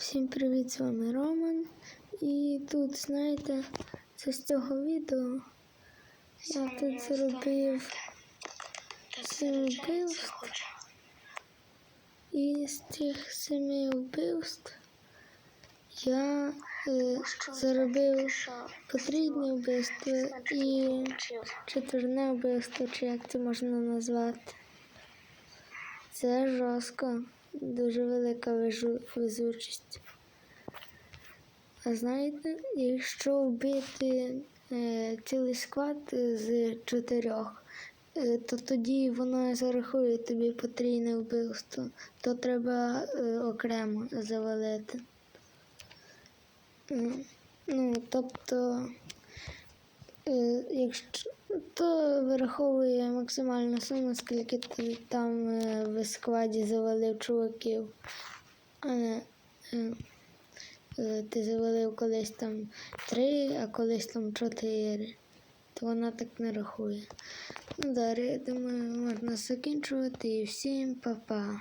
Всім привіт, з вами Роман. І тут, знаєте, це з цього відео я тут зробив сім вбивств. І з цих семи вбивств я е, заробив потрібне вбивство і четверне вбивство, чи як це можна назвати. Це жорстко, дуже велика везучість. А знаєте, якщо вбити е, цілий склад з чотирьох, е, то тоді воно зарахує тобі потрійне вбивство, то треба е, окремо завалити. Ну, тобто, е, якщо то вираховує максимальну суму, скільки там е, в складі завалив чуваків. А не е, ти завалив колись там три, а колись там чотири. То вона так не рахує. Ну, далі, я думаю, можна закінчувати і всім па-па.